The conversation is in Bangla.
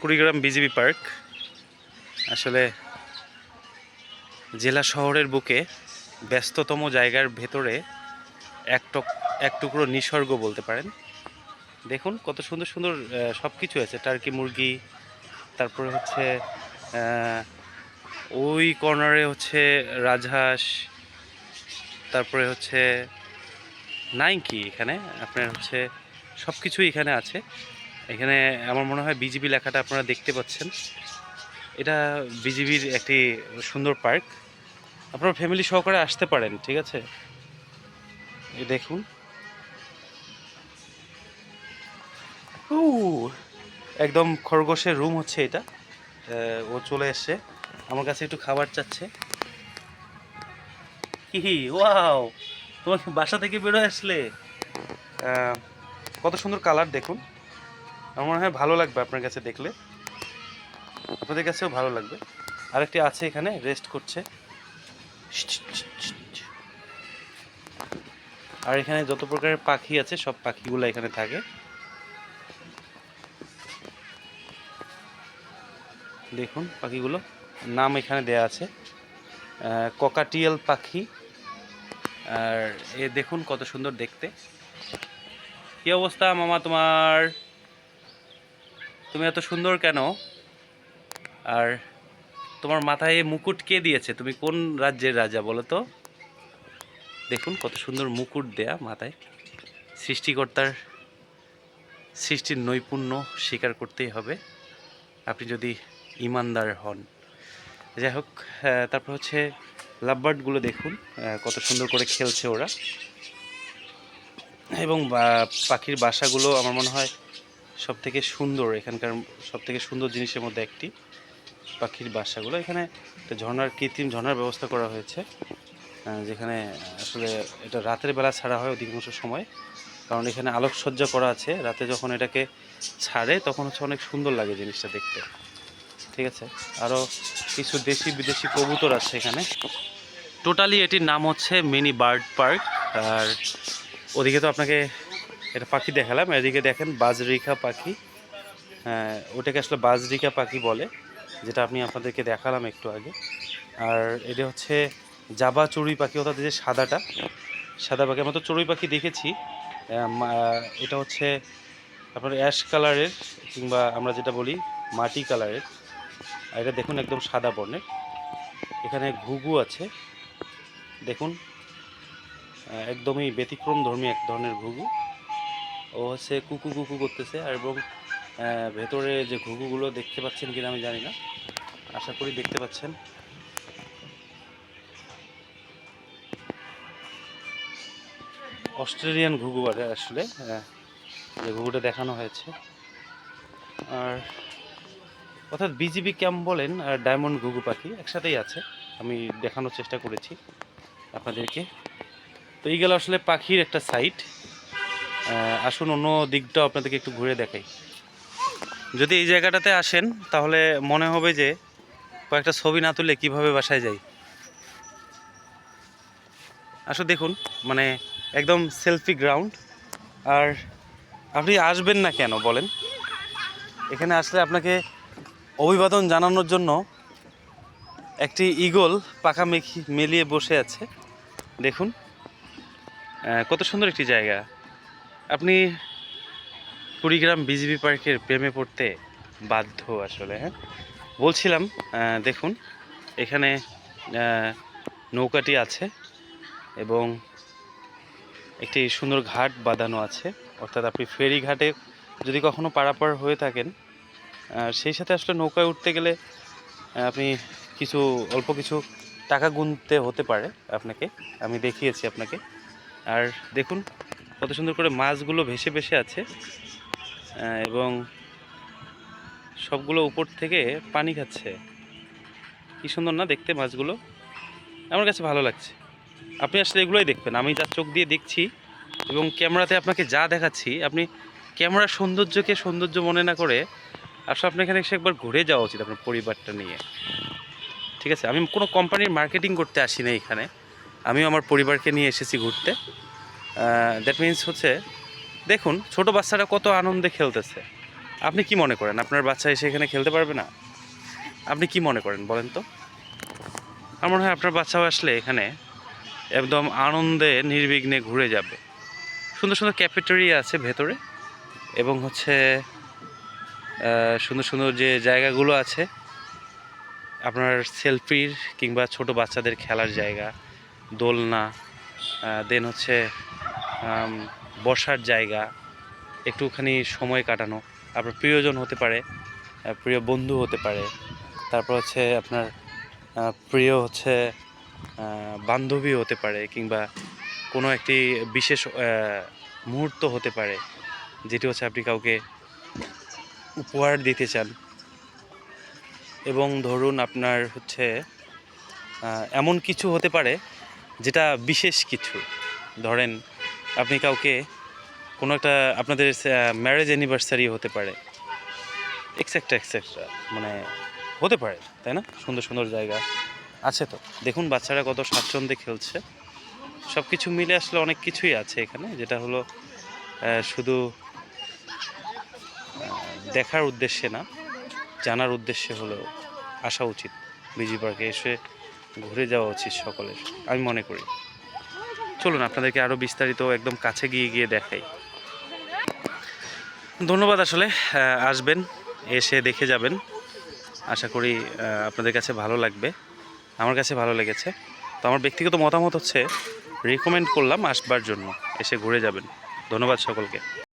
Kurigram BGB park. আসলে জেলা শহরের বুকে ব্যস্ততম জায়গার ভেতরে এক এক টুকরো নিসর্গ বলতে পারেন। দেখুন কত সুন্দর সুন্দর সব কিছু আছে। টার্কি মুরগি, তারপরে হচ্ছে ওই কর্নারে হচ্ছে রাজহাঁস, তারপরে হচ্ছে নাই কি এখানে। আপনার হচ্ছে সব কিছুই এখানে আছে। এখানে আমার মনে হয় বিজিবি লেখাটা আপনারা দেখতে পাচ্ছেন। এটা বিজিবির একটি সুন্দর পার্ক। আপনারা ফ্যামিলি সহকারে আসতে পারেন, ঠিক আছে? দেখুন। একদম খরগোশের রুম হচ্ছে এটা। ও চলে এসছে। আমার কাছে একটু খাবার চাচ্ছে। কি ওয়াও! তোমার বাসা থেকে বেরোয় আসলে। কত সুন্দর কালার দেখুন। আমার মনে হয় ভালো লাগবে আপনার কাছে দেখলে। আপনাদের কাছেও ভালো লাগবে। আরেকটি আছে এখানে রেস্ট করছে। আর এখানে যত প্রকারের পাখি আছে, সব পাখিগুলো এখানে থাকে। দেখুন পাখিগুলো। নাম এখানে দেয়া আছে। ককাটিয়াল পাখি। আর এ দেখুন কত সুন্দর দেখতে। কি অবস্থা মামা তোমার? তুমি এত সুন্দর কেন? আর তোমার মাথায় মুকুট কে দিয়েছে? তুমি কোন রাজ্যের রাজা বলো তো? দেখুন কত সুন্দর মুকুট দেয়া মাথায়। সৃষ্টিকর্তার সৃষ্টির নৈপুণ্য স্বীকার করতেই হবে। আপনি যদি ইমানদার হন। যাই হোক তারপর হচ্ছে লাভবার্ডগুলো দেখুন কত সুন্দর করে খেলছে ওরা। এবং পাখির বাসাগুলো আমার মনে হয় সব থেকে সুন্দর, এখানকার সব থেকে সুন্দর জিনিসের মধ্যে একটি পাখির বাসাগুলো। এখানে একটা ঝর্ণার, কৃত্রিম ঝর্নার ব্যবস্থা করা হয়েছে যেখানে আসলে এটা রাতের বেলা ছাড়া হয় অধিকাংশ সময়। কারণ এখানে আলোকসজ্জা করা আছে, রাতে যখন এটাকে ছাড়ে তখন হচ্ছে অনেক সুন্দর লাগে জিনিসটা দেখতে। ঠিক আছে? আরও কিছু দেশি বিদেশি কবুতর আছে এখানে। টোটালি এটির নাম হচ্ছে মিনি বার্ড পার্ক আর ওদিকে তো আপনাকে এটা পাখি দেখালাম। এদিকে দেখেন বাজরিকা পাখি। হ্যাঁ ওটাকে আসলে বাজরিকা পাখি বলে, যেটা আমি আপনাদেরকে দেখালাম একটু আগে। আর এটা হচ্ছে জাবা চড়ুই পাখি, অর্থাৎ যে সাদাটা। সাদা পাখি আমরা তো চড়ুই পাখি দেখেছি। এটা হচ্ছে আপনার অ্যাশ কালারের, কিংবা আমরা যেটা বলি মাটি কালারের। আর এটা দেখুন একদম সাদা বর্ণের। এখানে ঘুঘু আছে। দেখুন একদমই ব্যতিক্রম ধর্মী এক ধরনের ঘুঘু। ও হচ্ছে কুকু কুকু করতেছে আর এবং ভেতরে যে ঘুঘুগুলো দেখতে পাচ্ছেন কিনা আমি জানি না। আশা করি দেখতে পাচ্ছেন। অস্ট্রেলিয়ান ঘুঘু বলে আসলে যে ঘুঘুটা দেখানো হয়েছে। আর অর্থাৎ বিজিবি ক্যাম্প বলেন, আর ডায়মন্ড ঘুঘু পাখি একসাথেই আছে। আমি দেখানোর চেষ্টা করেছি আপনাদেরকে। তো এই গেল আসলে পাখির একটা সাইট। আসুন অন্য দিকটা আপনাদেরকে একটু ঘুরে দেখাই। যদি এই জায়গাটাতে আসেন, তাহলে মনে হবে যে কয়েকটা ছবি না তুলে কীভাবে বাসায় যাই। আসো দেখুন মানে একদম সেলফি গ্রাউন্ড আর আপনি আসবেন না কেন বলেন? এখানে আসলে আপনাকে অভিবাদন জানানোর জন্য একটি ঈগল পাখা মেখি মেলিয়ে বসে আছে। দেখুন কত সুন্দর একটি জায়গা। আপনি কুড়িগ্রাম বিজিবি পার্কের প্রেমে পড়তে বাধ্য আসলে হ্যাঁ? বলছিলাম দেখুন, এখানে নৌকাটি আছে এবং একটি সুন্দর ঘাট বাঁধানো আছে। অর্থাৎ আপনি ফেরি ঘাটে যদি কখনো পারাপার হয়ে থাকেন সেই সাথে আসলে নৌকায় উঠতে গেলে আপনি কিছু, অল্প কিছু টাকা গুনতে হতে পারে আপনাকে। আমি দেখিয়েছি আপনাকে। আর দেখুন কত সুন্দর করে মাছগুলো ভেসে ভেসে আছে এবং সবগুলো উপর থেকে পানি খাচ্ছে। কি সুন্দর না দেখতে মাছগুলো? আমার কাছে ভালো লাগছে। আপনি আসলে এগুলোই দেখবেন, আমি যা চোখ দিয়ে দেখছি এবং ক্যামেরাতে আপনাকে যা দেখাচ্ছি, আপনি ক্যামেরার সৌন্দর্যকে সৌন্দর্য মনে না করে আসলে আপনার এখানে এসে একবার ঘুরে যাওয়া উচিত আপনার পরিবারটা নিয়ে। ঠিক আছে, আমি কোনো কোম্পানির মার্কেটিং করতে আসি না এখানে, আমিও আমার পরিবারকে নিয়ে এসেছি ঘুরতে। দ্যাট মিন্স হচ্ছে, দেখুন, ছোট বাচ্চারা কত আনন্দে খেলতেছে। আপনি কি মনে করেন? আপনার বাচ্চা এসে এখানে খেলতে পারবে না? আপনি কি মনে করেন বলেন তো? আমার মনে হয় আপনার বাচ্চাও আসলে এখানে একদম আনন্দে, নির্বিঘ্নে ঘুরে যাবে। সুন্দর সুন্দর ক্যাফেটেরিয়া আছে ভেতরে এবং হচ্ছে সুন্দর সুন্দর যে জায়গাগুলো আছে, আপনার সেলফির কিংবা ছোট বাচ্চাদের খেলার জায়গা, দোলনা দেন হচ্ছে বসার জায়গা, একটুখানি সময় কাটানো, আপনার প্রিয়জন হতে পারে প্রিয় বন্ধু হতে পারে, তারপর হচ্ছে আপনার প্রিয় হচ্ছে বান্ধবী হতে পারে কিংবা কোনো একটি বিশেষ মুহূর্ত হতে পারে, যেটি হচ্ছে আপনি কাউকে উপহার দিতে চান। এবং ধরুন আপনার হচ্ছে এমন কিছু হতে পারে, যেটা বিশেষ কিছু। ধরেন আপনি কাউকে কোনো একটা আপনাদের ম্যারেজ অ্যানিভার্সারি হতে পারে। এক্সেট্রা এক্সেট্রা মানে হতে পারে, তাই না? সুন্দর সুন্দর জায়গা আছে তো। দেখুন, বাচ্চারা কত স্বাচ্ছন্দ্যে খেলছে। সব কিছু মিলে আসলে অনেক কিছুই আছে এখানে, যেটা হলো শুধু দেখার উদ্দেশ্যে না, জানার উদ্দেশ্যে হলেও আসা উচিত। বিজি পার্কে এসে ঘুরে যাওয়া উচিত সকলের, আমি মনে করি। চলুন আপনাদেরকে আরও বিস্তারিত একদম কাছে গিয়ে গিয়ে দেখাই। ধন্যবাদ আসলে আসবেন, এসে দেখে যাবেন। আশা করি আপনাদের কাছে ভালো লাগবে, আমার কাছে ভালো লেগেছে। তো আমার ব্যক্তিগত মতামত হচ্ছে রিকমেন্ড করলাম আসবার জন্য, এসে ঘুরে যাবেন। ধন্যবাদ সকলকে।